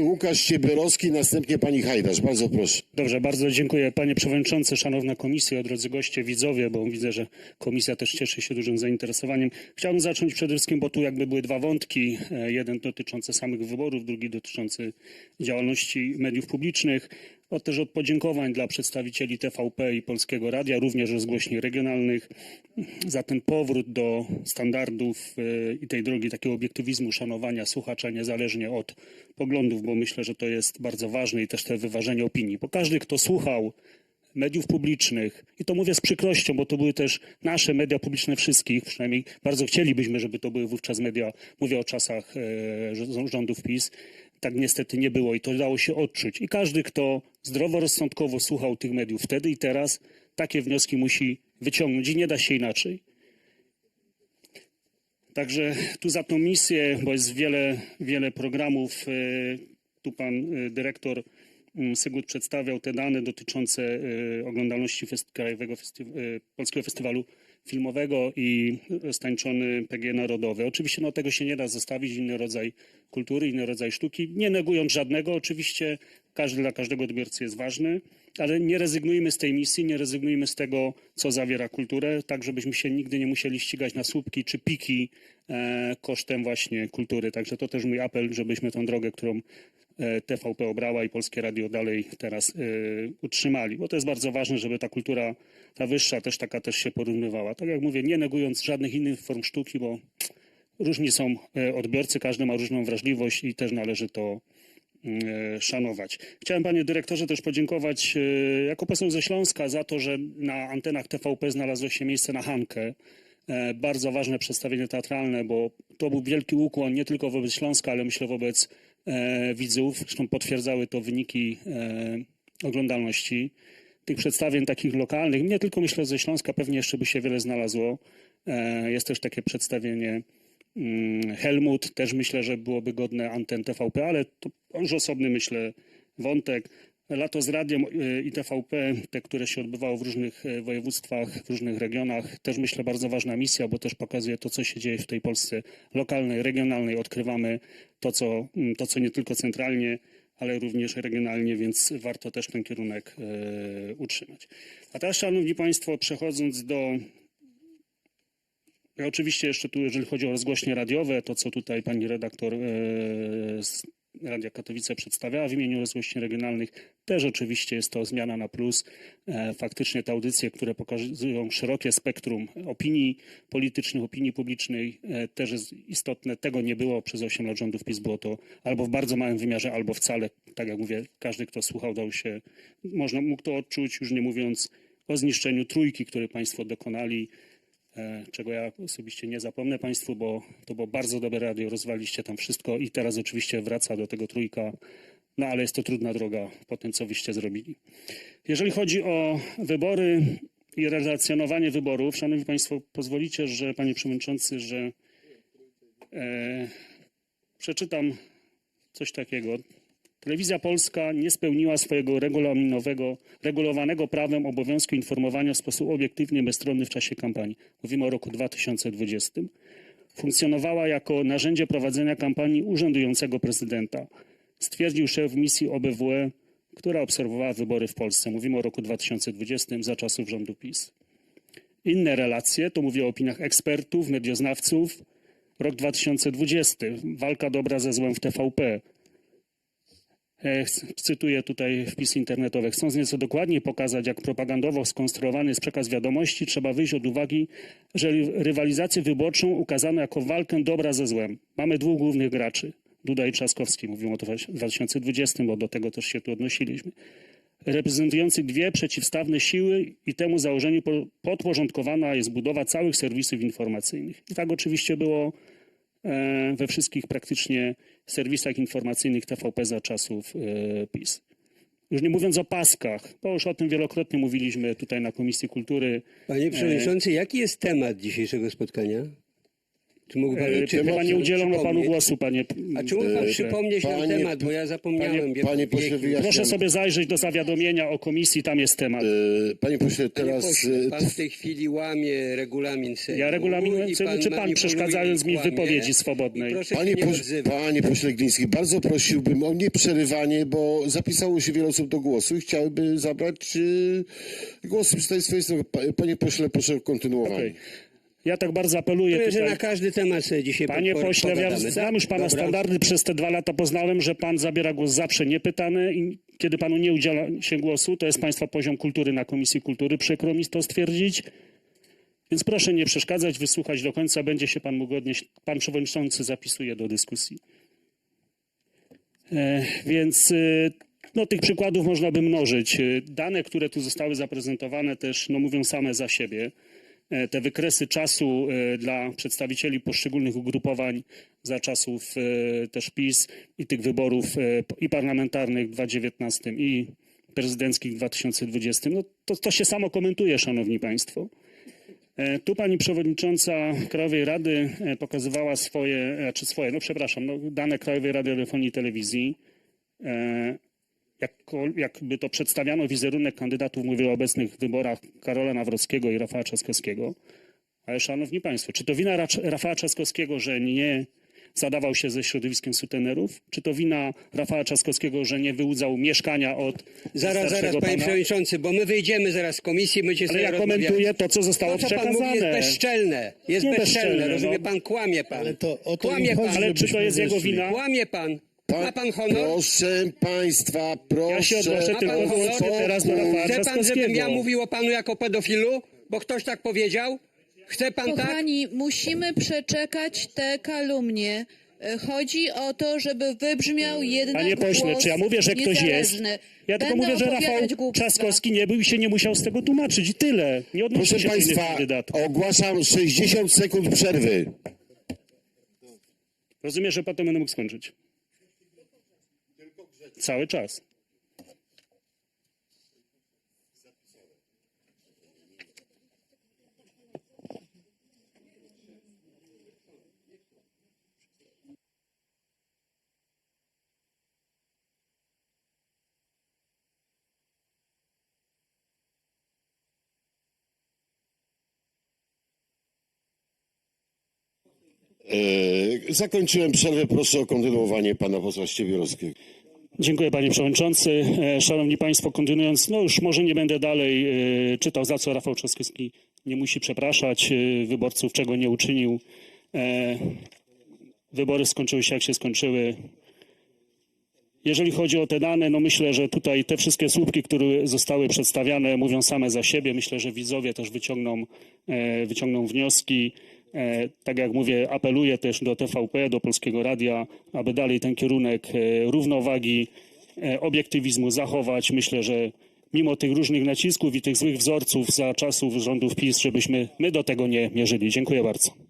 Łukasz Ciebierowski, następnie pani Hajdasz. Bardzo proszę. Dobrze, bardzo dziękuję panie przewodniczący, szanowna komisjo, drodzy goście, widzowie, bo widzę, że komisja też cieszy się dużym zainteresowaniem. Chciałbym zacząć przede wszystkim, bo tu jakby były dwa wątki. E, Jeden dotyczący samych wyborów, drugi dotyczący działalności mediów publicznych. Od też od podziękowań dla przedstawicieli TVP i Polskiego Radia, również rozgłośni regionalnych, za ten powrót do standardów e, i tej drogi takiego obiektywizmu, szanowania słuchacza niezależnie od poglądów, bo myślę, że to jest bardzo ważne i też te wyważenie opinii. Bo każdy, kto słuchał mediów publicznych, i to mówię z przykrością, bo to były też nasze media publiczne wszystkich, przynajmniej bardzo chcielibyśmy, żeby to były wówczas media, mówię o czasach e, rz- rządów PiS, tak niestety nie było i to dało się odczuć. I każdy, kto zdroworozsądkowo słuchał tych mediów wtedy i teraz, takie wnioski musi wyciągnąć i nie da się inaczej. Także tu za tą misję, bo jest wiele, wiele programów, e, tu pan e, dyrektor mm, Sygut przedstawiał te dane dotyczące e, oglądalności Krajowego Polskiego Festiwalu Filmowego i stańczony PG Narodowy. Oczywiście no, tego się nie da zostawić, inny rodzaj kultury, inny rodzaj sztuki, nie negując żadnego. Oczywiście każdy dla każdego odbiorcy jest ważny, ale nie rezygnujmy z tej misji, nie rezygnujmy z tego, co zawiera kulturę, tak żebyśmy się nigdy nie musieli ścigać na słupki czy piki e, kosztem właśnie kultury. Także to też mój apel, żebyśmy tą drogę, którą TVP obrała i Polskie Radio dalej teraz e, utrzymali, bo to jest bardzo ważne, żeby ta kultura, ta wyższa też taka też się porównywała. Tak jak mówię, nie negując żadnych innych form sztuki, bo różni są e, odbiorcy, każdy ma różną wrażliwość i też należy to e, szanować. Chciałem panie dyrektorze też podziękować jako poseł ze Śląska za to, że na antenach TVP znalazło się miejsce na Hankę. Bardzo ważne przedstawienie teatralne, bo to był wielki ukłon nie tylko wobec Śląska, ale myślę wobec widzów. Zresztą potwierdzały to wyniki e, oglądalności tych przedstawień takich lokalnych. Nie tylko myślę ze Śląska, pewnie jeszcze by się wiele znalazło. E, Jest też takie przedstawienie mm, Helmut, też myślę, że byłoby godne anten TVP, ale to już osobny myślę wątek. Lato z radiem i TVP, te, które się odbywało w różnych e, województwach, w różnych regionach, też myślę bardzo ważna misja, bo też pokazuje to, co się dzieje w tej Polsce lokalnej, regionalnej. Odkrywamy to, co, mm, to, co nie tylko centralnie, ale również regionalnie, więc warto też ten kierunek e, utrzymać. A teraz, Szanowni Państwo, przechodząc do ja oczywiście jeszcze tu, jeżeli chodzi o rozgłośnie radiowe, to co tutaj pani redaktor e, Radia Katowice przedstawiała w imieniu rozgłośni regionalnych, też oczywiście jest to zmiana na plus. E, faktycznie te audycje, które pokazują szerokie spektrum opinii politycznych, opinii publicznej, e, też jest istotne. Tego nie było przez 8 lat rządów PiS, było to albo w bardzo małym wymiarze, albo wcale. Tak jak mówię, każdy, kto słuchał, dał się, można, mógł to odczuć, już nie mówiąc o zniszczeniu trójki, które państwo dokonali czego ja osobiście nie zapomnę Państwu, bo to było bardzo dobre radio, rozwaliście tam wszystko i teraz oczywiście wraca do tego trójka, no ale jest to trudna droga po tym, co wyście zrobili. Jeżeli chodzi o wybory i relacjonowanie wyborów, Szanowni Państwo, pozwolicie, że Panie Przewodniczący, że e, przeczytam coś takiego. Telewizja Polska nie spełniła swojego regulaminowego, regulowanego prawem obowiązku informowania w sposób obiektywny i bezstronny w czasie kampanii. Mówimy o roku 2020. Funkcjonowała jako narzędzie prowadzenia kampanii urzędującego prezydenta. Stwierdził szef misji OBWE, która obserwowała wybory w Polsce. Mówimy o roku 2020 za czasów rządu PiS. Inne relacje, to mówię o opiniach ekspertów, medioznawców. Rok 2020. Walka dobra ze złem w TVP. E, Cytuję tutaj wpis internetowy. Chcąc nieco dokładniej pokazać, jak propagandowo skonstruowany jest przekaz wiadomości, trzeba wyjść od uwagi, że ry- rywalizację wyborczą ukazano jako walkę dobra ze złem. Mamy dwóch głównych graczy. Duda i Trzaskowski. Mówią o to w 2020, bo do tego też się tu odnosiliśmy. Reprezentujących dwie przeciwstawne siły i temu założeniu po- podporządkowana jest budowa całych serwisów informacyjnych. I tak oczywiście było we wszystkich praktycznie serwisach informacyjnych TVP za czasów e, PiS. Już nie mówiąc o paskach, bo już o tym wielokrotnie mówiliśmy tutaj na Komisji Kultury. Panie Przewodniczący, jaki jest temat dzisiejszego spotkania? Czy mógł pan, E, czy Chyba nie udzielono panu przypomnieć? głosu, panie. A czy mógł pan e, przypomnieć Panie- temat, bo ja zapomniałem. Panie, panie pośle, wyjaśniam. Proszę sobie zajrzeć do zawiadomienia o komisji, tam jest temat. E, Panie pośle, Panie teraz... pośle, e, pan w tej chwili łamie regulamin Sejmu. Ja regulamin i Sejmu, czy pan manipuluje przeszkadzając i mi w kłamie. wypowiedzi swobodnej? I Proszę Panie, nie poś, odzywać. panie pośle Gliński, bardzo prosiłbym o nieprzerywanie, bo zapisało się wiele osób do głosu i chciałyby zabrać e, głosy z tej swojej strony. Pa- Panie pośle, proszę o kontynuowanie. Okej. Ja tak bardzo apeluję Myślę, że tutaj. na każdy temat sobie dzisiaj Panie po- pośle, ja pogadamy, znam tak? już pana Dobra. standardy, przez te dwa lata poznałem, że pan zabiera głos zawsze niepytany i kiedy panu nie udziela się głosu, to jest państwa poziom kultury na Komisji Kultury, przykro mi to stwierdzić. Więc proszę nie przeszkadzać, wysłuchać do końca, będzie się pan mógł odnieść. Pan przewodniczący zapisuje do dyskusji. E, więc e, no, tych przykładów można by mnożyć. E, Dane, które tu zostały zaprezentowane też no, mówią same za siebie. E, Te wykresy czasu e, dla przedstawicieli poszczególnych ugrupowań za czasów e, też PiS i tych wyborów i parlamentarnych w 2019 i prezydenckich w 2020, no to, to się samo komentuje, szanowni państwo. Tu pani przewodnicząca Krajowej Rady pokazywała swoje, czy swoje, no przepraszam, no, dane Krajowej Rady i Telewizji. Jako, jakby to przedstawiano wizerunek kandydatów, mówię o obecnych wyborach Karola Nawrockiego i Rafała Trzaskowskiego. Ale szanowni państwo, czy to wina Rafała Trzaskowskiego, że nie zadawał się ze środowiskiem sutenerów? Czy to wina Rafała Trzaskowskiego, że nie wyłudzał mieszkania od Zaraz, zaraz, panie pana? przewodniczący, bo my wyjdziemy zaraz z komisji, będziecie Ale sobie ja rozmawiać. komentuję to, co zostało To, co pan mówi, jest przekazane. bezczelne. Jest bezczelne, bezczelne, rozumie no. pan? Kłamie pan. Ale to o to Kłamie pan. Ale czy to jest jego wina? Kłamie pan. Ma pan honor? Proszę państwa, proszę Ja się odnoszę Ma tylko pan honor? teraz do Rafała Chce pan, żebym Trzaskowskiego. ja mówił o panu jako pedofilu? Bo ktoś tak powiedział? Chce pan tak? Kochani, musimy przeczekać te kalumnie. E, Chodzi o to, żeby wybrzmiał jednak Panie pośle, głos czy ja mówię, że ktoś jest? niezależny. Ja tylko mówię, że Rafał opowiadać głupstwa. Trzaskowski nie był i się nie musiał z tego tłumaczyć. I tyle. Nie odnoszę Proszę się do innych państwa, kandydatów. ogłaszam 60 sekund przerwy. Rozumiem, że potem będę mógł skończyć. Cały czas. E, zakończyłem przerwę, proszę o kontynuowanie pana posła Ściebiorowskiego. Dziękuję panie przewodniczący. E, Szanowni państwo, kontynuując, no już może nie będę dalej e, czytał, za co Rafał Trzaskowski nie musi przepraszać e, wyborców, czego nie uczynił. Wybory skończyły się jak się skończyły. Jeżeli chodzi o te dane, no myślę, że tutaj te wszystkie słupki, które zostały przedstawiane, mówią same za siebie. Myślę, że widzowie też wyciągną, wyciągną wnioski. E, Tak jak mówię, apeluję też do TVP, do Polskiego Radia, aby dalej ten kierunek e, równowagi, e, obiektywizmu zachować. Myślę, że mimo tych różnych nacisków i tych złych wzorców za czasów rządów PiS, żebyśmy my do tego nie mierzyli. Dziękuję bardzo.